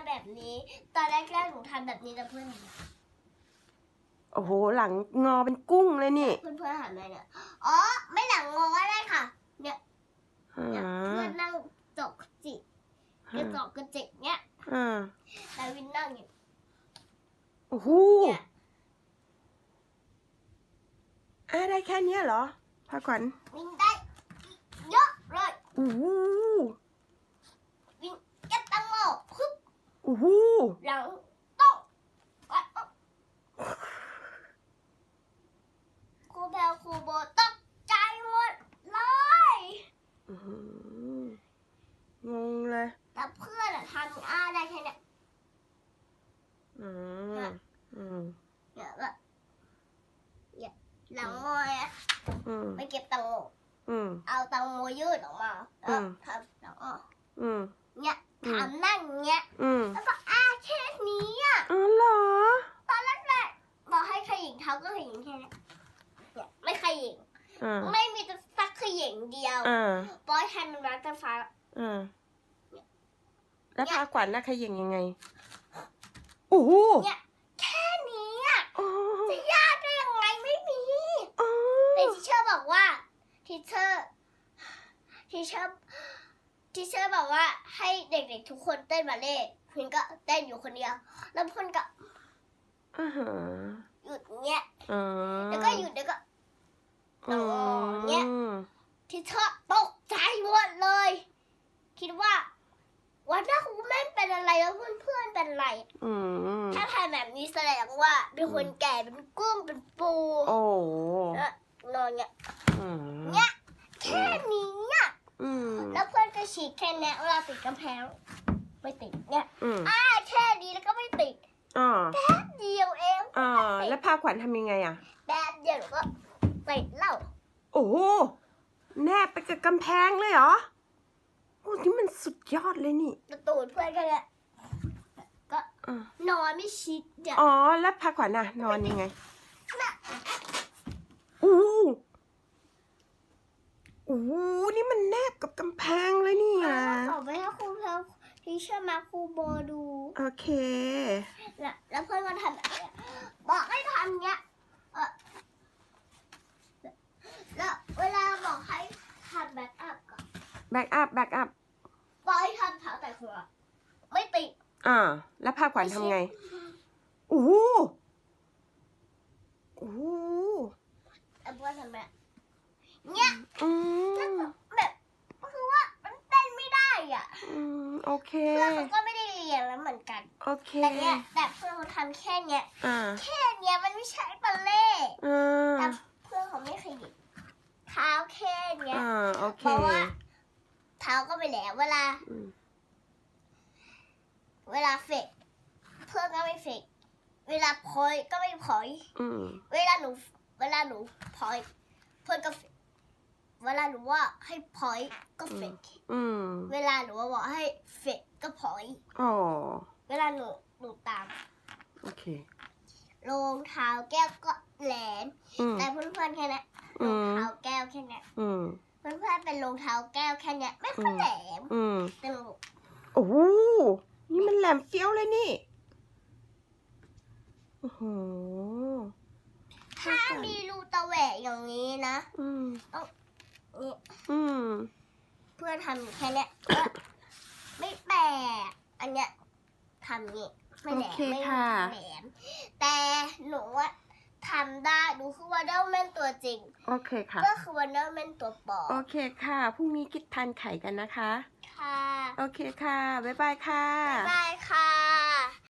ำแบบนี้ ตอนแรกๆหนูทำแบบนี้แต่เพื่อนเห็นโอ้โห หลังงอเป็นกุ้งเลยนี่ เพื่อนเพื่อนๆหันมาเนี่ยอ๋อไม่หลังงอได้ค่ะ เนี่ยอ่าเนี่ยเพื่อนนั่งจกจิกเนี่ยจกกระจิกเนี่ยอ่าแต่วินนั่งอยู่โอ้โหเนี่ยอ่าได้แค่เนี้ยเหรอพาขวัญวินได้เยอะเลยโอ้โห วินเก็บตังโมปึ๊บ โอ้โหหลังโต๊ะก็อ๊ะครูแพลวครูโบตกใจหมดเลยอื้อหืองงเลยแต่เพื่อนอะทำอ้าได้แค่เนี้ยอืมอืมเนี่ยแบบเนี่ยหลังงอยอะอืมไปเก็บตังโมอืมเอาตังโมยืดออกมาแล้วทำหลังอออืม เนี่ยอืมทำนั่งเงี้ย อืมแล้วก็อ้าแค่นี้อะอ๋อเหรอ ตอนแรกๆบอกให้ขยิงเท้าก็ขยิงแค่เนี้ยเนี่ยไม่ขยิง อ่าไม่มีแต่สักขยิงเดียวอ่าบอยแทนมันรักแต่ฟ้า อ่าแล้วพาขวัญน่ะขยิงยังไงโอ้โหเนี่ย แค่นี้อะอ๋อจะยากได้ยังไงไม่มี อ๋อแต่ทิเชอร์บอกว่าทิเชอร์ทิเชอร์ ทิเชอร์บอกว่าให้เด็กๆทุกคนเต้นบัลเล่ต์พินก็เต้นอยู่คนเดียว แล้วพินก็อ่าฮะหยุดเงี้ยอ๋อแล้วก็หยุดแล้วก็อืมเนี่ยทิเชอร์ตกใจหมดเลย คิดว่าวันหน้าครูแม่นเป็นอะไรแล้วเพื่อนๆเป็นอะไรอืมถ้าทำแบบนี้แสดงว่าเป็นคนแก่เป็นกุ้งเป็นปูโอ้แล้วนอนเนี่ยอืมเนี่ยแค่นี้อะ อืม แล้วเพื่อนก็ฉีกแค่เนี้ยเวลาติดกำแพงไม่ติดเนี่ยอืมอ้าแค่นี้แล้วก็ไม่ติดอ่าแป๊บเดียวเองอ่าแล้วพาขวัญทำยังไงอะ แป๊บเดียวหนูก็ติดแล้วโอ้โหแนบไปกับกำแพงเลยเหรอ โอ้นี่มันสุดยอดเลยนี่ประตูเพื่อนก็เนี่ยก็อ่านอนไม่ชิดเนี่ยอ๋อ แล้วพาขวัญน่ะ นอนยังไงโอ้โหโอ้โหนี่มันแนบ กับกำแพงเลยนี่อะขอไปให้ครูเพลที่เชื่อมาครูโบดู โอเค แล้วแล้วเพื่อนมาทำแบบเนี้ยบอกให้ทำเนี้ยเออแล้วเวลาบอกให้ทำแบ็กอัพก่อนแบ็กอัพแบ็กอัพบอกให้ทำเท้าแต่หัวไม่ติดอ่า แล้วพาขวัญทำไงโอ้โหโอ้โห แล้วเพื่อนทำแบบเนี้ย อื แล้ว ม ก็แบบคือว่ามันเต้นไม่ได้อะ อืม โอเค เพื่อนเขาก็ไม่ได้เรียนแล้วเหมือนกัน โอเคแต่เนี้ยแต่เพื่อนเขาทำแค่เนี้ยอ่าแค่เนี้ยมันไม่ใช่บัลเล่ต์อ่าแต่เพื่อนเขาไม่ขยิบเท้าแค่เนี้ยอ่าโอเคเพราะว่าเท้าก็ไปแล้วเวลา อืมเวลาเฟกเพื่อนก็ไม่เฟกเวลาพอยก็ไม่พอย อืม เวลาหนู เวลาหนูพอย เพื่อนก็เฟก เวลาหนูว่าให้พอยก็เฟกอืมเวลาหนูว่าบอกให้เฟกก็พอยอ๋อ เวลาหนูหนูตาม โอเค รองเท้าแก้วก็แหลมอืม แต่เพื่อนๆแค่นั้นรอืองม เท้าแก้วแค่นั้นอืม เพื่อนๆเป็นรองเท้าแก้วแค่เนี้ยไม่ค่อยแหลมอืม แต่หนูโอ้โหนี่มันแหลมเฟี้ยวเลยนี่ โอ้โหถ้ามีรูตะแหวกอย่างนี้นะ อืม นี่อืม เพื่อนทำแค่เนี้ยก็ไม่แปลกอันเนี้ยทำนี่ไม่แหลมโอเคไม่ค่ะ แหลมแต่หนูว่าทำได้หนูคือวันเดอร์แมนตัวจริง โอเคค่ะ ก็คือวันเดอร์แมนตัวปลอโอมเคค่ะ พรุ่งนี้คิดทานไข่กันนะคะ ค่ะ โอเคค่ะ บ๊ายบายค่ะ บ๊ายบายค่ะ